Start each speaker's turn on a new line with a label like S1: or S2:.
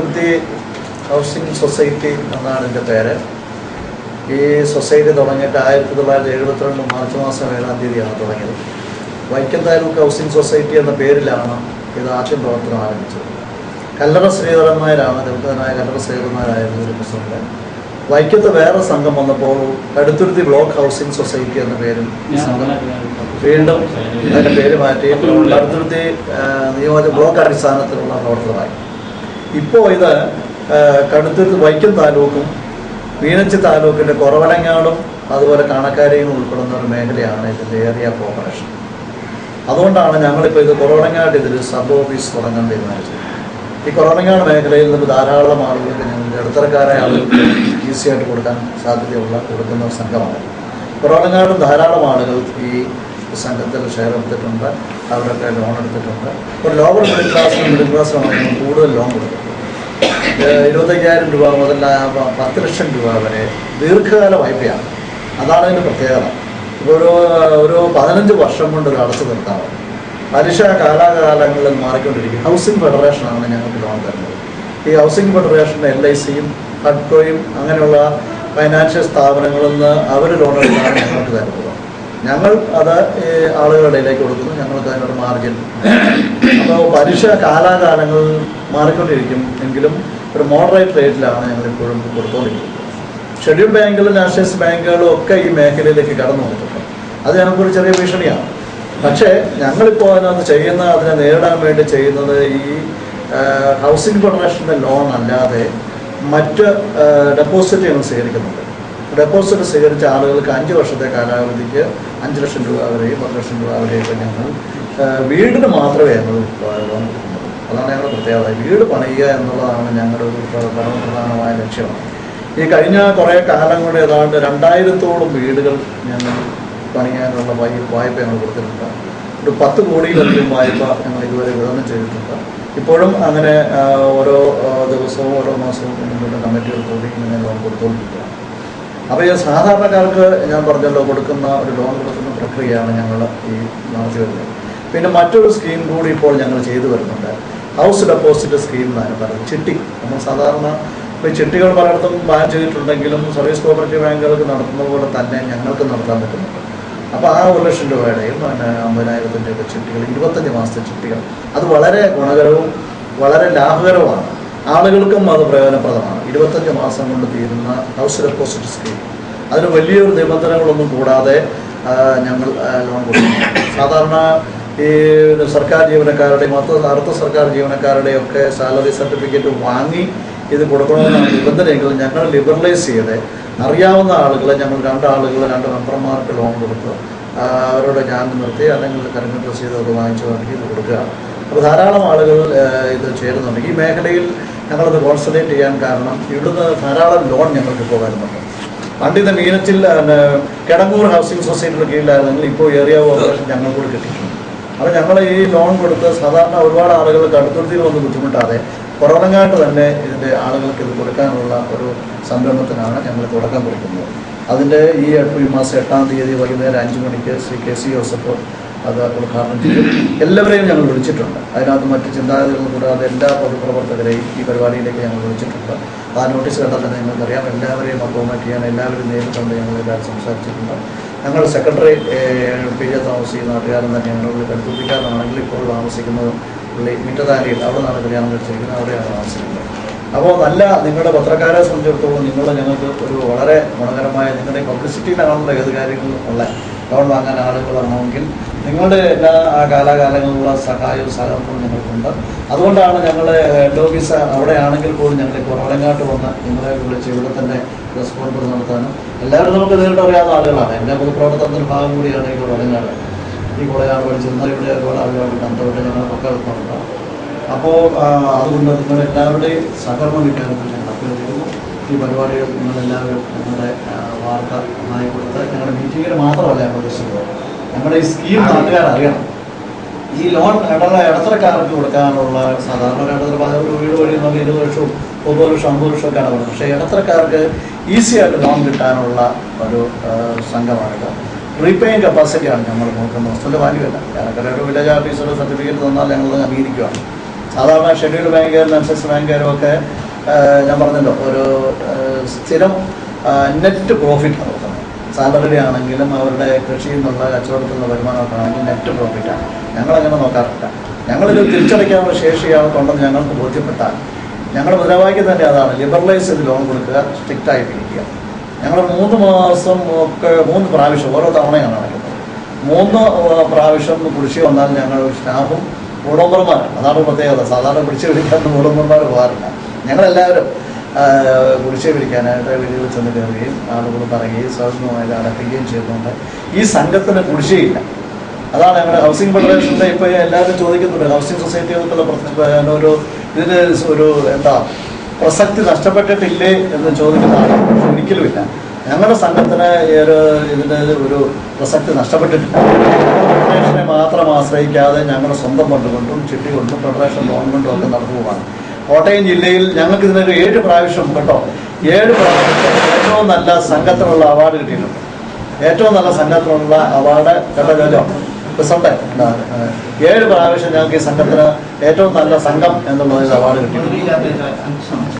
S1: പ്രകൃതി housing society എന്നാണ് എന്റെ പേര്. ഈ സൊസൈറ്റി തുടങ്ങിയിട്ട് ആയിരത്തി തൊള്ളായിരത്തി എഴുപത്തിരണ്ട് മാർച്ച് മാസം ഏഴാം തീയതിയാണ് തുടങ്ങിയത്. വൈക്കം താലൂക്ക് ഹൗസിംഗ് സൊസൈറ്റി എന്ന പേരിലാണ് ഇത് ആദ്യം പ്രവർത്തനം ആരംഭിച്ചത്. കല്ലറ ശ്രീധരന്മാരാണ് ദളിതനായ കല്ലറ ശ്രീധരന്മാരായിരുന്നു ഒരു പ്രസിഡന്റ്. വൈക്കത്ത് വേറെ സംഘം വന്നപ്പോൾ കടുത്തുരുത്തി ബ്ലോക്ക് ഹൗസിംഗ് സൊസൈറ്റി എന്ന പേരിൽ ഈ സംഘം വീണ്ടും അതിന്റെ പേര് മാറ്റി. കടുത്തുരുത്തി നിയോജക ബ്ലോക്ക് അടിസ്ഥാനത്തിലുള്ള പ്രവർത്തനമായി. ഇപ്പോൾ ഇത് കടുത്തൂർ വൈക്കം താലൂക്കും മീനച്ചി താലൂക്കിന്റെ കുറവനങ്ങാടും അതുപോലെ കാണക്കാരെയും ഉൾപ്പെടുന്ന ഒരു മേഖലയാണ് ഇതിന്റെ ഏരിയ കോർപ്പറേഷൻ. അതുകൊണ്ടാണ് ഞങ്ങളിപ്പോൾ ഇത് കുറവനങ്ങാട് ഇതിൽ സബ് ഓഫീസ് തുടങ്ങാൻ തീരുമാനിച്ചത്. ഈ കുറവനങ്ങാട് മേഖലയിൽ നിന്ന് ധാരാളം ആളുകൾക്ക് ഞങ്ങൾ ഇടത്തരക്കാരായ ആളുകൾക്ക് ഈസിയായിട്ട് കൊടുക്കാൻ സാധ്യതയുള്ള കൊടുക്കുന്ന സംഘമാണ്. കുറവനങ്ങാടും ധാരാളം ആളുകൾ ഈ സംഘത്തിൽ ഷെയർ എടുത്തിട്ടുണ്ട് അവരൊക്കെ ലോൺ എടുത്തിട്ടുണ്ട്. ഇപ്പോൾ ലോവർ മിഡിൽ ക്ലാസ്സിനും മിഡിൽ ക്ലാസ്സിനും കൂടുതൽ ലോൺ കൊടുക്കുന്നത് ഇരുപത്തയ്യായിരം രൂപ മുതൽ പത്ത് ലക്ഷം രൂപ വരെ ദീർഘകാല വായ്പയാണ്. അതാണ് അതിന്റെ പ്രത്യേകത. ഇപ്പോൾ ഒരു ഒരു പതിനഞ്ച് വർഷം കൊണ്ട് ഒരു അടച്ചു നിർത്താവ് പലിശ കാലാകാലങ്ങളിൽ മാറിക്കൊണ്ടിരിക്കും. ഹൗസിംഗ് ഫെഡറേഷനാണ് ഞങ്ങൾക്ക് ലോൺ തരുന്നത്. ഈ ഹൗസിംഗ് ഫെഡറേഷന്റെ എൽ ഐ സിയും ഹഡ്കോയും അങ്ങനെയുള്ള ഫൈനാൻഷ്യൽ സ്ഥാപനങ്ങളിൽ നിന്ന് അവർ ലോൺ എടുത്താണ് ഞങ്ങൾക്ക് തരുന്നത്. ഞങ്ങൾ അത് ആളുകളുടെ കൊടുക്കുന്നു ഞങ്ങൾക്ക് അതിനൊരു മാർജിൻ അപ്പോൾ പലിശ കാലാകാലങ്ങൾ മാറിക്കൊണ്ടിരിക്കും എങ്കിലും ഒരു മോഡറേറ്റ് റേറ്റിലാണ് ഞങ്ങൾ ഇപ്പോഴും കൊടുത്തുകൊണ്ടിരിക്കുന്നത് ഷെഡ്യൂൾ ബാങ്കുകളും നാഷണലൈസ് ബാങ്കുകളും ഒക്കെ ഈ മേഖലയിലേക്ക് കടന്നു വന്നിട്ടുണ്ട്. അത് ഞങ്ങൾക്കൊരു ചെറിയ ഭീഷണിയാണ്. പക്ഷേ ഞങ്ങളിപ്പോൾ അതിനകത്ത് ചെയ്യുന്ന അതിനെ നേരിടാൻ വേണ്ടി ചെയ്യുന്നത് ഈ ഹൗസിംഗ് ഫെഡറേഷന്റെ ലോൺ അല്ലാതെ മറ്റ് ഡെപ്പോസിറ്റ് ഞങ്ങൾ സ്വീകരിക്കുന്നുണ്ട്. ഡെപ്പോസിറ്റ് സ്വീകരിച്ച ആളുകൾക്ക് അഞ്ച് വർഷത്തെ കാലാവധിക്ക് അഞ്ച് ലക്ഷം രൂപ വരെയും പത്ത് ലക്ഷം രൂപ വരെയൊക്കെ ഞങ്ങൾ വീടിന് മാത്രമേ ഞങ്ങൾ കൊടുക്കുന്നത് അതാണ് ഞങ്ങളുടെ പ്രത്യേകത. വീട് പണിയുക എന്നുള്ളതാണ് ഞങ്ങളുടെ ഒരു പ്ര- പരമപ്രധാനമായ ലക്ഷ്യമാണ് ഈ കഴിഞ്ഞ കുറേ കാലം കൊണ്ട് ഏതാണ്ട് രണ്ടായിരത്തോളം വീടുകൾ ഞങ്ങൾ പണിയാനുള്ള വായ്പ ഞങ്ങൾ കൊടുത്തിട്ടുണ്ട്. ഒരു പത്ത് കോടിയിലധികം വായ്പ ഞങ്ങൾ ഇതുവരെ വിതരണം ചെയ്തിട്ടുണ്ട്. ഇപ്പോഴും അങ്ങനെ ഓരോ ദിവസവും ഓരോ മാസവും കമ്മിറ്റികൾ കൂടി ഇങ്ങനെ ലോൺ കൊടുത്തുകൊണ്ടിരിക്കുകയാണ് അപ്പോൾ ഈ സാധാരണക്കാർക്ക് ഞാൻ പറഞ്ഞല്ലോ കൊടുക്കുന്ന ഒരു ലോൺ കൊടുക്കുന്ന പ്രക്രിയയാണ് ഞങ്ങൾ ഈ നടത്തി വരുന്നത്. പിന്നെ മറ്റൊരു സ്കീം കൂടി ഇപ്പോൾ ഞങ്ങൾ ചെയ്തു വരുന്നുണ്ട്. ഹൗസ് ഡെപ്പോസിറ്റ് സ്കീം എന്നാണ് പറയുന്നത്. ചിട്ടി. നമ്മൾ സാധാരണ ഇപ്പോൾ ചിട്ടികൾ പലയിടത്തും ബാൻ ചെയ്തിട്ടുണ്ടെങ്കിലും സർവീസ് കോപ്പറേറ്റീവ് ബാങ്കുകൾക്ക് നടത്തുന്ന പോലെ തന്നെ ഞങ്ങൾക്ക് നടത്താൻ പറ്റുന്നുണ്ട് അപ്പോൾ ആ ഒരു ലക്ഷം രൂപയുടെയും പിന്നെ അമ്പതിനായിരത്തിന്റെയൊക്കെ ചിട്ടികൾ ഇരുപത്തഞ്ച് മാസത്തെ ചിട്ടികൾ. അത് വളരെ ഗുണകരവും വളരെ ലാഭകരവുമാണ്. ആളുകൾക്കും അത് പ്രയോജനപ്രദമാണ്. ഇരുപത്തഞ്ച് മാസം കൊണ്ട് തീരുന്ന ഹൗസ് ഡെപ്പോസിറ്റ് സ്കീം. അതിന് വലിയൊരു നിബന്ധനകളൊന്നും കൂടാതെ ഞങ്ങൾ ലോൺ കൊടുക്കുന്നു. സാധാരണ ഈ സർക്കാർ ജീവനക്കാരുടെയും അർദ്ധ സർക്കാർ ജീവനക്കാരുടെയും ഒക്കെ സാലറി സർട്ടിഫിക്കറ്റ് വാങ്ങി ഇത് കൊടുക്കണമെന്നാണ് നിബന്ധനയെങ്കിൽ ഞങ്ങൾ ലിബറലൈസ് ചെയ്ത് അറിയാവുന്ന ആളുകളെ ഞങ്ങൾ രണ്ടാളുകൾ രണ്ട് മെമ്പർമാർക്ക് ലോൺ കൊടുത്ത് അവരുടെ ഞാൻ നിർത്തി അല്ലെങ്കിൽ കരങ്ങൾ അത് വാങ്ങിച്ചു നൽകി ഇത് കൊടുക്കുകയാണ് അപ്പോൾ ധാരാളം ആളുകൾ ഇത് ചേരുന്നുണ്ട്. ഈ മേഖലയിൽ ഞങ്ങളത് കോൺസെൻട്രേറ്റ് ചെയ്യാൻ കാരണം ഇവിടുന്ന് ധാരാളം ലോൺ ഞങ്ങൾക്ക് ഇപ്പോൾ വരുന്നുണ്ട് പണ്ട് ഇത് മീനച്ചിൽ കിടങ്ങൂർ ഹൗസിംഗ് സൊസൈറ്റിയുടെ കീഴിലായിരുന്നെങ്കിൽ ഇപ്പോൾ ഏരിയ കോർപ്പറേഷൻ ഞങ്ങൾ കൂടി കിട്ടിയിട്ടുണ്ട്. അപ്പോൾ ഞങ്ങൾ ഈ ലോൺ കൊടുത്ത് സാധാരണ ഒരുപാട് ആളുകൾ കടുത്തുരുത്തിയിൽ വന്ന് ബുദ്ധിമുട്ടാതെ കുറവങ്ങാട്ട് തന്നെ ഇതിന്റെ ആളുകൾക്ക് ഇത് കൊടുക്കാനുള്ള ഒരു സംരംഭത്തിനാണ് ഞങ്ങൾ തുടക്കം കൊടുക്കുന്നത് അതിന്റെ ഈ ഈ മാസം എട്ടാം തീയതി വൈകുന്നേരം അഞ്ച് മണിക്ക് ശ്രീ കെ സി ജോസഫ് അത് ഉദ്ഘാടനം ചെയ്യും എല്ലാവരെയും ഞങ്ങൾ വിളിച്ചിട്ടുണ്ട്. അതിനകത്ത് മറ്റ് ചിന്താഗതികൾ കൂടാതെ എല്ലാ പൊതുപ്രവർത്തകരെയും ഈ പരിപാടിയിലേക്ക് ഞങ്ങൾ വിളിച്ചിട്ടുണ്ട്. ആ നോട്ടീസ് കണ്ടാൽ തന്നെ നിങ്ങൾക്കറിയാം. എല്ലാവരെയും അക്കോമഡേറ്റ് ചെയ്യാൻ എല്ലാവരും നേരിട്ടുണ്ട്. ഞങ്ങൾ എല്ലാവരും സംസാരിച്ചിട്ടുണ്ട്. ഞങ്ങൾ സെക്രട്ടറി പി ജെ തോമസ് ഈ നാട്ടുകാരൻ തന്നെ ഞങ്ങൾ കടുത്തുപ്പിക്കാരനാണെങ്കിൽ ഇപ്പോൾ താമസിക്കുന്നത് പുള്ളി മിറ്റതാരിയിൽ അവിടെ നിന്നാണ് കല്യാണം കഴിച്ചിരിക്കുന്നത്. അവിടെയാണ് താമസിക്കുന്നത്. അപ്പോൾ നല്ല നിങ്ങളുടെ പത്രക്കാരെ സംബന്ധിച്ചിടത്തോളം നിങ്ങൾ ഞങ്ങൾക്ക് ഒരു വളരെ ഗുണകരമായ നിങ്ങളുടെ പബ്ലിസിറ്റിയിലാണല്ലോ ഏത് കാര്യങ്ങളും ഉള്ള ലോൺ വാങ്ങാൻ ആളുകളാണെങ്കിൽ നിങ്ങളുടെ എല്ലാ കാലാകാലങ്ങളിലുള്ള സഹായവും സഹകരണവും ഞങ്ങൾക്കുണ്ട്. അതുകൊണ്ടാണ് ഞങ്ങളുടെ ഹെഡ് ഓഫീസ് അവിടെയാണെങ്കിൽ പോലും ഞങ്ങൾ കുറവലങ്ങാട്ട് വന്ന് നിങ്ങളെ വിളിച്ച് ഇവിടെ തന്നെ പ്രസ് കോൺഫറൻസ് നടത്താനും. എല്ലാവരും നമുക്ക് നേരിട്ട് അറിയാവുന്ന ആളുകളാണ്. എന്റെ പൊതുപ്രവർത്തനത്തിന്റെ ഭാഗം കൂടിയാണ് ഈ കുറവലങ്ങാട് ഈ കോളേജാണ് പഠിച്ചിരുന്നത് ഇവിടെ ഒരുപാട് ആളുകളുടെ ബന്ധപ്പെട്ട് ഞങ്ങൾ പക്കെടുക്കുന്നുണ്ട് അപ്പോൾ അതുകൊണ്ട് നിങ്ങളുടെ എല്ലാവരുടെയും സഹകരണം കിട്ടാനും ഞങ്ങൾ അഭ്യർത്ഥിക്കുന്നു. ഈ പരിപാടികൾ നിങ്ങളെല്ലാവരും ഞങ്ങളുടെ വാർത്ത നന്നായി കൊടുത്ത് ഞങ്ങളുടെ മീറ്റിങ്ങിൽ മാത്രമല്ല ഞങ്ങൾ ഉദ്ദേശിക്കുന്നത് ഞങ്ങളുടെ ഈ സ്കീം നാട്ടുകാർ അറിയണം. ഈ ലോൺ ഇടത ഇടത്തരക്കാർക്ക് കൊടുക്കാനുള്ള സാധാരണ ഒരു ഇടത്തര പതിനൊരു വീട് വഴി നമുക്ക് ഇരുപത് ലക്ഷവും മുപ്പത് ലക്ഷം അമ്പത് ലക്ഷം ഒക്കെ ഇടപെടും പക്ഷേ ഇടത്തരക്കാർക്ക് ഈസി ആയിട്ട് ലോൺ കിട്ടാനുള്ള ഒരു സംഘമാണിത് റീപേയിങ് കപ്പാസിറ്റിയാണ് നമ്മൾ നോക്കുന്നത്. ഹോസ്റ്റലിന്റെ വാല്യൂ അല്ല. കാരണം ഒരു വില്ലേജ് ഓഫീസറുടെ സർട്ടിഫിക്കറ്റ് തന്നാൽ ഞങ്ങൾ അംഗീകരിക്കുകയാണ് സാധാരണ ഷെഡ്യൂൾഡ് ബാങ്കുകാരും അക്സസ് ബാങ്കുകാരും ഒക്കെ ഞാൻ പറഞ്ഞല്ലോ ഒരു സ്ഥിരം നെറ്റ് പ്രോഫിറ്റ് നോക്കുന്നത് സാലറി ആണെങ്കിലും അവരുടെ കൃഷിയിൽ നിന്നുള്ള കച്ചവടത്തിൽ നിന്നുള്ള വരുമാനമൊക്കെ ആണെങ്കിൽ നെറ്റ് പ്രോഫിറ്റാണ് ഞങ്ങളങ്ങനെ നോക്കാറില്ല. ഞങ്ങളിത് തിരിച്ചടയ്ക്കാനുള്ള ശേഷി അവർക്കുണ്ടെന്ന് ഞങ്ങൾക്ക് ബോധ്യപ്പെട്ടാൽ ഞങ്ങളുടെ മുദ്രാവാക്യം തന്നെ അതാണ് ലിബറലൈസ് ചെയ്ത് ലോൺ കൊടുക്കുക സ്ട്രിക്റ്റ് ആയി ഇരിക്കുക ഞങ്ങൾ മൂന്ന് മാസം ഒക്കെ മൂന്ന് പ്രാവശ്യം ഓരോ തവണയാണ് നടക്കുന്നത്. മൂന്ന് പ്രാവശ്യം കൃഷി വന്നാൽ ഞങ്ങൾ സ്റ്റാഫും ഗുണമ്പർമാർ അതാണ് പ്രത്യേകത. സാധാരണ പിടിച്ചു പിടിക്കാൻ ഗുണമ്പർമാർ പോകാറില്ല. ഞങ്ങളെല്ലാവരും ആ, കുടിശ്ശിക പിടിക്കാനായിട്ട് വീടുകളിൽ ചെന്ന് കയറുകയും ആളുകൾ പറയുകയും സൗജന്യമായിട്ട് അടപ്പിക്കുകയും ചെയ്യുന്നുണ്ട് ഈ സംഘത്തിന് കുടിശ്ശികയില്ല. അതാണ് ഞങ്ങളുടെ ഹൗസിംഗ് ഫെഡറേഷന്റെ ഇപ്പോൾ എല്ലാവരും ചോദിക്കുന്നുണ്ട്. ഹൗസിംഗ് സൊസൈറ്റികൾക്കുള്ള പ്രശ്നം ഒരു ഇതിന് ഒരു എന്താ പ്രസക്തി നഷ്ടപ്പെട്ടിട്ടില്ലേ എന്ന് ചോദിക്കുന്ന ആളുകൾ പക്ഷെ ഒരിക്കലുമില്ല ഞങ്ങളുടെ സംഘത്തിന് ഒരു ഇതിന്റെ ഒരു പ്രസക്തി നഷ്ടപ്പെട്ടിട്ടില്ല. ഫെഡറേഷനെ മാത്രം ആശ്രയിക്കാതെ ഞങ്ങളുടെ സ്വന്തം ഫണ്ട് കൊണ്ടും ചിട്ടി കൊണ്ടും ഫെഡറേഷൻ ലോൺ കൊണ്ടും ഒക്കെ നടത്തുകയാണ് കോട്ടയം ജില്ലയിൽ ഞങ്ങൾക്ക് ഇതിനൊരു ഏഴ് പ്രാവശ്യം കേട്ടോ. ഏഴ് പ്രാവശ്യം ഏറ്റവും നല്ല സംഘത്തിനുള്ള അവാർഡ് കിട്ടിയിട്ടുണ്ട്. ഏറ്റവും നല്ല സംഘത്തിനുള്ള അവാർഡ് കേട്ടോ റിസൾട്ട്. ഏഴ് പ്രാവശ്യം ഞങ്ങൾക്ക് ഈ സംഘത്തിന് ഏറ്റവും നല്ല സംഘം എന്നുള്ള അവാർഡ് കിട്ടിയിട്ടുണ്ട്.